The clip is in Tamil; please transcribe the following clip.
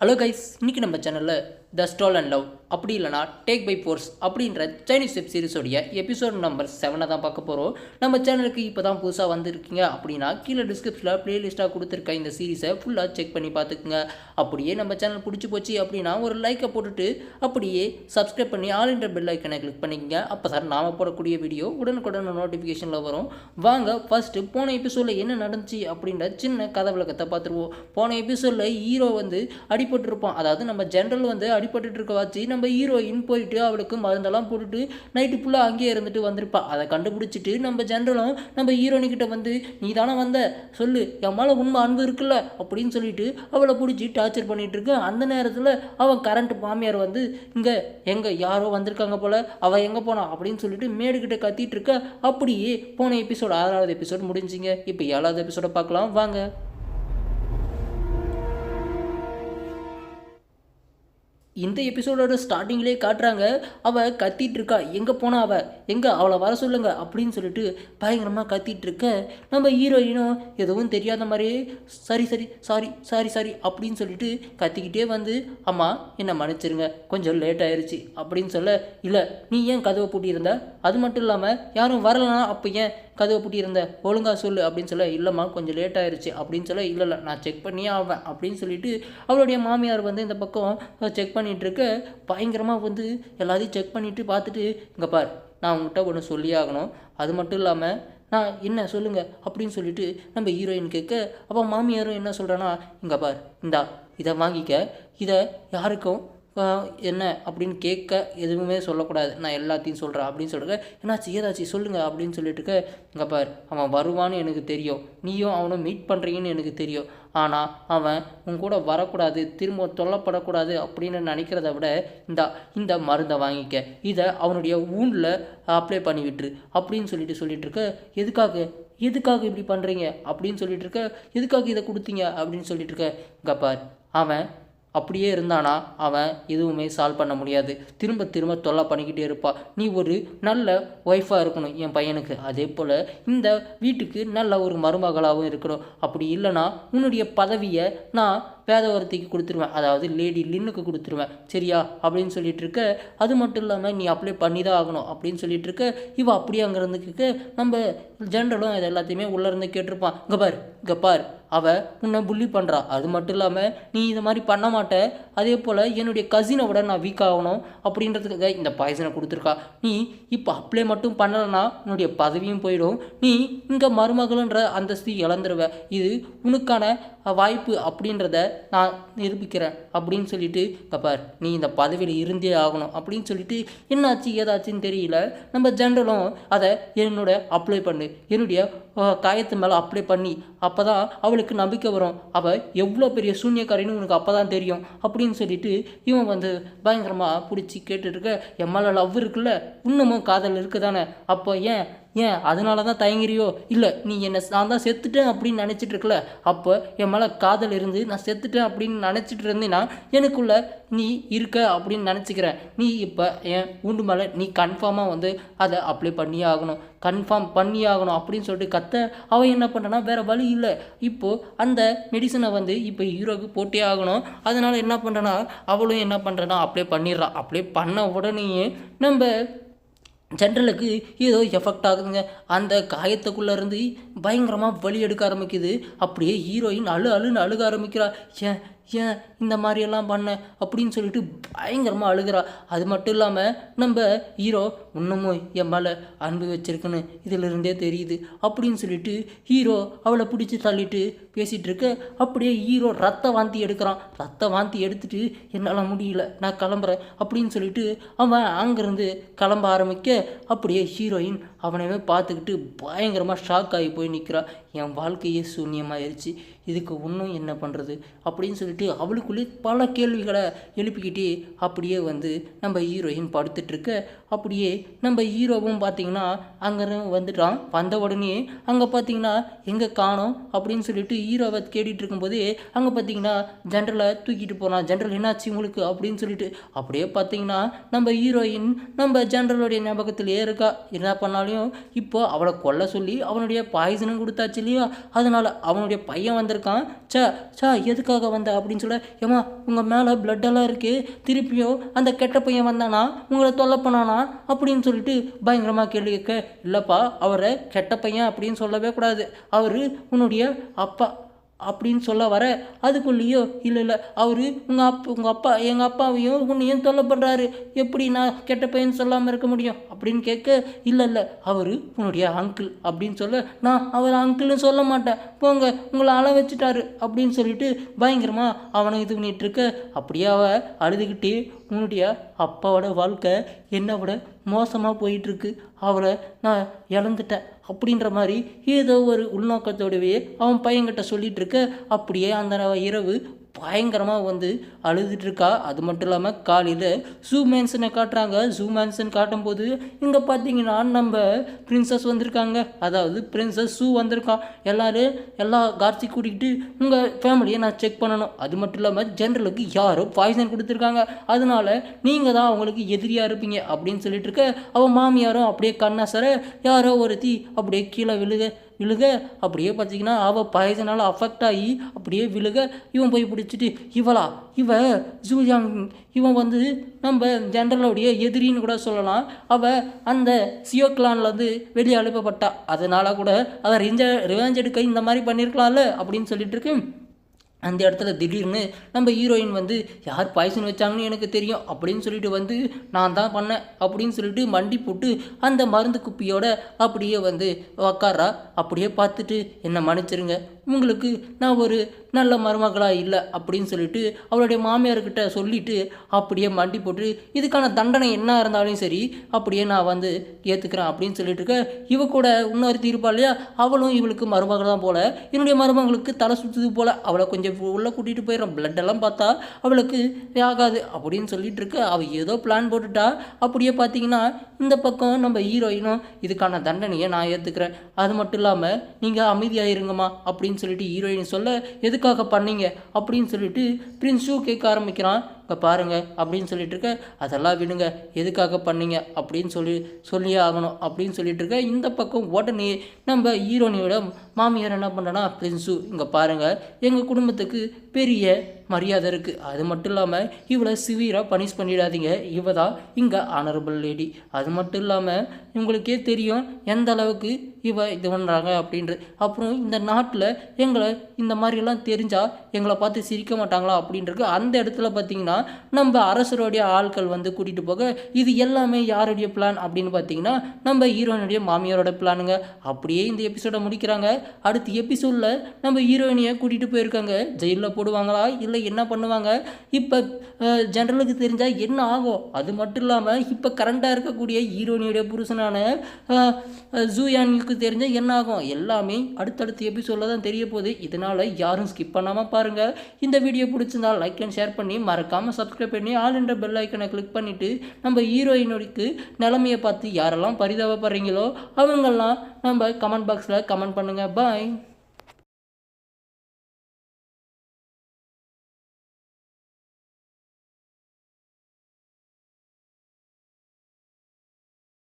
ஹலோ கைஸ் இன்றைக்கி நம்ம சேனலில் த ஸ்டால் அண்ட் லவ் அப்படி இல்லைனா டேக் பை ஃபோர்ஸ் அப்படின்ற சைனீஸ் வெப் சீரிஸோடைய எபிசோட் நம்பர் செவனை தான் பார்க்க போகிறோம் நம்ம சேனலுக்கு இப்போ தான் புதுசாக வந்திருக்கீங்க அப்படின்னா கீழே டிஸ்கிரிப்ஷனில் ப்ளேலிஸ்ட்டாக கொடுத்துருக்க இந்த சீரிஸை ஃபுல்லாக செக் பண்ணி பார்த்துக்குங்க. அப்படியே நம்ம சேனல் பிடிச்சி போச்சு அப்படின்னா ஒரு லைக்கை போட்டுட்டு அப்படியே சப்ஸ்கிரைப் பண்ணி ஆல் இன்டர் பெல் ஐக்கனை கிளிக் பண்ணிக்கங்க. அப்போ சார் நாம போடக்கூடிய வீடியோ உடனுக்குடன் நோட்டிஃபிகேஷனில் வரும். வாங்க ஃபஸ்ட்டு போன எபிசோடில் என்ன நடந்துச்சு அப்படின்ற சின்ன கதை விளக்கத்தை பார்த்துருவோம். போன எபிசோடில் ஹீரோ வந்து அடிபட்டிருப்பான். அதாவது நம்ம ஜென்ரல் வந்து அடிபட்டு இருக்க வச்சு நம்ம ஹீரோயின் போயிட்டு அவளுக்கு மருந்தெல்லாம் போட்டுட்டு நைட்டு ஃபுல்லாக அங்கேயே இருந்துட்டு வந்திருப்பா. அதை கண்டுபிடிச்சிட்டு நம்ம ஜென்ரலும் நம்ம ஹீரோனிக்கிட்ட வந்து நீ தானே வந்த? சொல்லு. என் மேலே உண்மை அன்பு இருக்குல்ல? அப்படின்னு சொல்லிட்டு அவளை பிடிச்சி டார்ச்சர் பண்ணிட்டு இருக்கு அந்த நேரத்தில் அவன் கரண்ட் மாமியார் வந்து இங்கே எங்கே? யாரோ வந்திருக்காங்க போல. அவள் எங்கே போனா? அப்படின்னு சொல்லிட்டு மேடுகிட்ட கத்திட்டு இருக்க அப்படியே போன எபிசோடு ஆறாவது எபிசோட் முடிஞ்சிங்க. இப்போ ஏழாவது எபிசோட பார்க்கலாம். வாங்க. இந்த எபிசோடோட ஸ்டார்டிங்லேயே காட்டுறாங்க அவள் கத்திட்டு இருக்கா எங்கே போனா அவள் எங்கே? அவளை வர சொல்லுங்க அப்படின்னு சொல்லிட்டு பயங்கரமாக கத்திட்டு இருக்க நம்ம ஹீரோயினும் எதுவும் தெரியாத மாதிரியே சரி சரி சாரி சாரி சாரி அப்படின்னு சொல்லிட்டு கத்திக்கிட்டே வந்து அம்மா என்னை மன்னிச்சிருங்க. கொஞ்சம் லேட் ஆயிடுச்சு அப்படின்னு சொல்ல இல்லை நீ ஏன் கதவை பூட்டியிருந்த? அது மட்டும் இல்லாமல் யாரும் வரலனா அப்போ ஏன் கதவை பூட்டியிருந்த? ஒழுங்கா சொல்லு அப்படின்னு சொல்ல இல்லைம்மா கொஞ்சம் லேட் ஆயிடுச்சு அப்படின்னு சொல்ல இல்லை இல்லை நான் செக் பண்ணியே ஆவேன் அப்படின்னு சொல்லிட்டு அவளுடைய மாமியார் வந்து இந்த பக்கம் செக் பண்ணி பண்ணிகிட்ருக்க பயங்கரமாக வந்து எல்லாத்தையும் செக் பண்ணிட்டு பார்த்துட்டு இங்கே பார் நான் உங்கள்கிட்ட ஒன்று சொல்லி ஆகணும். அது மட்டும் இல்லாமல் நான் என்ன சொல்லுங்கள் அப்படின்னு சொல்லிட்டு நம்ம ஹீரோயின் கேட்க அப்போ மாமியாரும் என்ன சொல்கிறேன்னா இங்கே பார் இந்தா இதை வாங்கிக்க. இதை யாருக்கும் என்ன அப்படின்னு கேட்க எதுவுமே சொல்லக்கூடாது. நான் எல்லாத்தையும் சொல்கிறேன் அப்படின்னு சொல்லிட்டு என்னாச்சு ஏதாச்சு சொல்லுங்கள் அப்படின்னு சொல்லிட்டு இருக்க இங்கே பார் அவன் வருவான்னு எனக்கு தெரியும். நீயும் அவனும் மீட் பண்ணுறீங்கன்னு எனக்கு தெரியும். ஆனால் அவன் உன் கூட வரக்கூடாது திரும்ப தொல்லப்படக்கூடாது அப்படின்னு நினைக்கிறத விட இந்த இந்த மருந்தை வாங்கிக்க. இதை அவனுடைய ஊனில் அப்ளை பண்ணி விட்டுரு அப்படின்னு சொல்லிட்டு சொல்லிட்டு இருக்க எதுக்காக எதுக்காக இப்படி பண்ணுறீங்க அப்படின்னு சொல்லிட்டு இருக்க எதுக்காக இதை கொடுத்தீங்க அப்படின்னு சொல்லிட்டு இருக்க இங்கே பார் அவன் அப்படியே இருந்தானா? அவன் எதுவுமே சால்வ் பண்ண முடியாது. திரும்ப திரும்ப தொல்லை பண்ணிக்கிட்டே இருப்பான் நீ ஒரு நல்ல ஒய்ஃபாக இருக்கணும் என் பையனுக்கு. அதே போல் இந்த வீட்டுக்கு நல்ல ஒரு மருமகளாகவும் இருக்கணும். அப்படி இல்லைன்னா உன்னுடைய பதவியை நான் வேதவரத்திக்கு கொடுத்துருவேன். அதாவது லேடி லின்னுக்கு கொடுத்துருவேன். சரியா? அப்படின்னு சொல்லிட்டு இருக்க அது மட்டும் இல்லாமல் நீ அப்ளை பண்ணி தான் ஆகணும் அப்படின்னு சொல்லிட்டு இருக்க இவ அப்படியே அங்கேருந்துக்கு நம்ம ஜென்ரலும் இது எல்லாத்தையுமே உள்ளே இருந்து கேட்டிருப்பான். கபார் கபார் அவள் உன்னை புள்ளி பண்ணுறா அது மட்டும் இல்லாமல் நீ இதை மாதிரி பண்ண மாட்ட. அதே போல் என்னுடைய கசினை விட நான் வீக் ஆகணும் அப்படின்றதுக்காக இந்த பாய்சனை கொடுத்துருக்கா. நீ இப்போ அப்ளை மட்டும் பண்ணலைன்னா உன்னுடைய பதவியும் போயிடும். நீ இங்கே மருமகள்ன்ற அந்தஸ்து இழந்துருவ. இது உனக்கான வாய்ப்பு அப்படின்றத நான் நிரூபிக்கிறேன் அப்படின்னு சொல்லிட்டு கப்பார் நீ இந்த பதவியில் இருந்தே ஆகணும் அப்படின்னு சொல்லிட்டு என்னாச்சு ஏதாச்சுன்னு தெரியல. நம்ம ஜென்ரலும் அதை என்னோட அப்ளை பண்ணு. என்னுடைய காயத்து மேலே அப்ளை பண்ணி அப்போ தான் அவளுக்கு நம்பிக்கை வரும். அவள் எவ்வளோ பெரிய சூன்யக்காரின்னு உனக்கு அப்போ தான் தெரியும் அப்படின்னு சொல்லிட்டு இவன் வந்து பயங்கரமாக பிடிச்சி கேட்டுட்டு இருக்க என் மேலே லவ் இருக்குல்ல? இன்னமும் காதல் இருக்குது தானே அப்போ ஏன் ஏன் அதனால தான் தயங்குறியோ? இல்லை நீ என்னை நான் தான் செத்துட்டேன் அப்படின்னு நினச்சிட்டு இருக்கல? அப்போ என் மேலே காதல் இருந்து நான் செத்துட்டேன் அப்படின்னு நினச்சிட்டு இருந்தேன்னா எனக்குள்ள நீ இருக்க அப்படின்னு நினச்சிக்கிற. நீ இப்போ என் உண்டு மேலே நீ கன்ஃபார்மாக வந்து அதை அப்ளை பண்ணியே ஆகணும். கன்ஃபார்ம் பண்ணி ஆகணும் அப்படின்னு சொல்லிட்டு கத்த அவன் என்ன பண்ணனா வேறு வழி இல்லை. இப்போது அந்த மெடிசனை வந்து இப்போ ஹீரோக்கு போட்டே ஆகணும். அதனால் என்ன பண்ணுறனா அவளும் என்ன பண்ணுறனா அப்ளை பண்ணிடுறான் அப்ளை பண்ண உடனேயே நம்ம ஜென்ரலுக்கு ஏதோ எஃபெக்ட் ஆகுதுங்க. அந்த காயத்துக்குள்ளே இருந்து பயங்கரமாக வலி எடுக்க ஆரம்பிக்குது. அப்படியே ஹீரோயின் அழு அழுன்னு அழுக ஆரம்பிக்கிறா. ஏன் ஏன் இந்த மாதிரியெல்லாம் பண்ண அப்படின்னு சொல்லிட்டு பயங்கரமாக அழுகிறா. அது மட்டும் இல்லாமல் நம்ம ஹீரோ இன்னமும் என் மேலே அன்பு வச்சிருக்குன்னு இதிலிருந்தே தெரியுது அப்படின்னு சொல்லிட்டு ஹீரோ அவளை பிடிச்சி தள்ளிட்டு பேசிகிட்டு இருக்க. அப்படியே ஹீரோ ரத்த வாந்தி எடுக்கிறான். ரத்த வாந்தி எடுத்துட்டு என்னால் முடியல நான் கிளம்புறேன் அப்படின்னு சொல்லிட்டு அவன் அங்கேருந்து கிளம்ப ஆரம்பிக்க. அப்படியே ஹீரோயின் அவனையுமே பார்த்துக்கிட்டு பயங்கரமாக ஷாக் ஆகி போய் நிற்கிறா என் வாழ்க்கையே சூன்யமாயிருச்சு. இதுக்கு இன்னும் என்ன பண்ணுறது அப்படின்னு சொல்லிட்டு அவளுக்குள்ளே பல கேள்விகளை எழுப்பிக்கிட்டே அப்படியே வந்து நம்ம ஹீரோயின் படுத்துட்ருக்க அப்படியே நம்ம ஹீரோவும் பார்த்திங்கன்னா அங்கே வந்துட்டான். வந்த உடனே அங்கே பார்த்தீங்கன்னா எங்கே காணோம்? அப்படின்னு சொல்லிட்டு ஹீரோவை கேட்டுட்டு இருக்கும்போதே அங்கே பார்த்தீங்கன்னா ஜென்ரலை தூக்கிட்டு போனான் ஜென்ரல் என்னாச்சு உங்களுக்கு? அப்படின்னு சொல்லிட்டு அப்படியே பார்த்தீங்கன்னா நம்ம ஹீரோயின் நம்ம ஜென்ரலுடைய ஞாபகத்தில் இருக்கா. என்ன பண்ணாலும் அதனாலையும் இப்போ அவளை கொல்ல சொல்லி அவனுடைய பாய்சனும் கொடுத்தாச்சு இல்லையா? அதனால் அவனுடைய பையன் வந்திருக்கான். சா சா எதுக்காக வந்த அப்படின்னு சொல்ல ஏமா உங்கள் மேலே பிளட்டெல்லாம் இருக்கு. திருப்பியும் அந்த கெட்ட பையன் வந்தானா? உங்களை தொல்லை பண்ணானா? அப்படின்னு சொல்லிட்டு பயங்கரமாக கேள்வி கேட்க இல்லைப்பா அவரை கெட்ட பையன் அப்படின்னு சொல்லவே கூடாது. அவர் உன்னுடைய அப்பா. அப்படின்னு சொல்ல வர அதுக்குள்ளேயோ இல்லை இல்லை அவர் உங்கள் அப்பா உங்கள் அப்பா எங்கள் அப்பாவையும் உன்னையும் தொல்லை பண்ணுறாரு எப்படி நான் கெட்ட பையன் சொல்லாமல் இருக்க முடியும்? அப்படின்னு கேட்க இல்லை இல்லை அவர் உன்னுடைய அங்கிள் அப்படின்னு சொல்ல நான் அவர் அங்கிள்னு சொல்ல மாட்டேன். போங்க உங்களை அள வச்சுட்டாரு. அப்படின்னு சொல்லிட்டு பயங்கரமாக அவனை இது பண்ணிகிட்ருக்க இருக்க அப்படியே அவ அழுதுகிட்டே உன்னுடைய அப்பாவோட வாழ்க்கை என்னை விட மோசமாக போயிட்டுருக்கு. அவளை நான் இழந்துட்டேன் அப்படின்ற மாதிரி ஏதோ ஒரு உள்நோக்கத்தோடவே அவன் பையன்கிட்ட சொல்லிட்டு இருக்க அப்படியே அந்த இரவு பயங்கரமாக வந்து அழுதுட்டுருக்கா அது மட்டும் இல்லாமல் காலையில் ஜூமேன்சனை காட்டுறாங்க. ஜூமேன்சன் காட்டும்போது இங்கே பார்த்தீங்கன்னா நம்ம பிரின்சஸ் வந்திருக்காங்க. அதாவது பிரின்சஸ் ஷூ வந்திருக்கான் எல்லோரும் எல்லா கார்த்தி கூட்டிக்கிட்டு உங்கள் ஃபேமிலியை நான் செக் பண்ணணும். அது மட்டும் இல்லாமல் ஜென்ரலுக்கு யாரோ பாய்சன் கொடுத்துருக்காங்க. அதனால் நீங்கள் தான் அவங்களுக்கு எதிரியாக இருப்பீங்க அப்படின்னு சொல்லிட்டு இருக்க. அவன் மாமியாரும் அப்படியே கண்ணா சார யாரோ ஒருத்தி அப்படியே கீழே விழுக விழுக. அப்படியே பார்த்தீங்கன்னா அவள் பாய்சனால் அஃபெக்ட் ஆகி அப்படியே விழுக. இவன் போய் பிடிச்சிட்டு இவளா? இவ ஜூஜாங் இவன் வந்து நம்ம ஜென்ரலோடைய எதிரின்னு கூட சொல்லலாம். அவள் அந்த சியோ கிளான்லேருந்து வெளியே அனுப்பப்பட்டா. அதனால கூட அதை ரிஞ்ச ரிவெஞ்ச் எடுக்க இந்த மாதிரி பண்ணியிருக்கலாம்ல அப்படின்னு சொல்லிட்டு இருக்கு. அந்த இடத்துல திடீர்னு நம்ம ஹீரோயின் வந்து யார் பாய்சன் வச்சாங்கன்னு எனக்கு தெரியும் அப்படின்னு சொல்லிட்டு வந்து நான் தான் பண்ணேன் அப்படின்னு சொல்லிட்டு மண்டி போட்டு அந்த மருந்து குப்பியோட அப்படியே வந்து உக்காரா அப்படியே பார்த்துட்டு என்னை மன்னிச்சிருங்க உங்களுக்கு நான் ஒரு நல்ல மருமகளாக இல்லை அப்படின்னு சொல்லிட்டு அவளுடைய மாமியார்கிட்ட சொல்லிட்டு அப்படியே மண்டி போட்டு இதுக்கான தண்டனை என்ன இருந்தாலும் சரி அப்படியே நான் வந்து ஏற்றுக்கிறேன் அப்படின்னு சொல்லிட்டு இருக்க. இவ கூட இன்னொருத்தி இருப்பா இல்லையா? அவளும் இவளுக்கு மருமகள் தான் போல. என்னுடைய மருமகளுக்கு தலை சுற்றுது போல. அவளை கொஞ்சம் உள்ளே கூட்டிகிட்டு போயிடும் பிளட்டெல்லாம் எல்லாம் பார்த்தா அவளுக்கு ஆகாது அப்படின்னு சொல்லிட்டு இருக்க. அவள் ஏதோ பிளான் போட்டுட்டா. அப்படியே பார்த்தீங்கன்னா இந்த பக்கம் நம்ம ஹீரோயினும் இதுக்கான தண்டனையை நான் ஏற்றுக்கிறேன் அது மட்டும் இல்லாமல் நீங்கள் அமைதியாக இருங்கம்மா அப்படின்னு சொல்லிட்டு ஹீரோயின் சொல்ல எதுக்காக பண்ணீங்க? அப்படின்னு சொல்லிட்டு பிரின்ஸும் கேட்க ஆரம்பிக்கிறான். இப்போ பாருங்கள் அப்படின்னு சொல்லிட்டு இருக்க அதெல்லாம் விடுங்க எதுக்காக பண்ணீங்க? அப்படின்னு சொல்லி சொல்லியே ஆகணும். அப்படின்னு சொல்லிட்டு இருக்க இந்த பக்கம் உடனே நம்ம ஹீரோனியோட மாமியார் என்ன பண்ணுறேன்னா பிரின்ஸு இங்கே பாருங்கள் எங்கள் குடும்பத்துக்கு பெரிய மரியாதை இருக்குது அது மட்டும் இல்லாமல் இவளை சிவியராக பனிஷ் பண்ணிடாதீங்க. இவ தான் இங்கே ஆனரபிள் லேடி அது மட்டும் இல்லாமல் உங்களுக்கே தெரியும் எந்த அளவுக்கு இவ இது பண்ணுறாங்க அப்படின்றது அப்புறம் இந்த நாட்டில் எங்களை இந்த மாதிரிலாம் தெரிஞ்சால் எங்களை பார்த்து சிரிக்க மாட்டாங்களா அப்படின்றது அந்த இடத்துல பார்த்தீங்கன்னா நம்ம அரசருடைய ஆட்கள் வந்து கூட்டிகிட்டு போக இது எல்லாமே யாருடைய பிளான் அப்படின்னு பார்த்தீங்கன்னா நம்ம ஹீரோயினுடைய மாமியாரோட பிளானுங்க அப்படியே இந்த எபிசோடை முடிக்கிறாங்க. அடுத்த எபிசோடில் நம்ம ஹீரோயினியை கூட்டிகிட்டு போயிருக்காங்க. ஜெயிலில் போடுவாங்களா? இல்லை என்ன பண்ணுவாங்க? இப்போ ஜென்ரலுக்கு தெரிஞ்சால் என்ன ஆகும்? அது மட்டும் இல்லாமல் இப்போ கரண்டாக இருக்கக்கூடிய ஹீரோயினியுடைய புருஷனான ஜூயான் உங்களுக்கு தெரிஞ்சால் என்ன ஆகும் எல்லாமே அடுத்தடுத்த எபிசோடில் தான் தெரிய போகுது. இதனால் யாரும் ஸ்கிப் பண்ணாமல் பாருங்கள் இந்த வீடியோ பிடிச்சிருந்தா லைக் அண்ட் ஷேர் பண்ணி மறக்காமல் சப்ஸ்கிரைப் பண்ணி ஆல் என்ற பெல் ஐக்கனை கிளிக் பண்ணிவிட்டு நம்ம ஹீரோயினுக்கு நிலமையை பார்த்து யாரெல்லாம் பரிதாபப்படுறீங்களோ அவங்கெல்லாம் நம்ம கமெண்ட் பாக்ஸில் கமெண்ட் பண்ணுங்கள் பாய்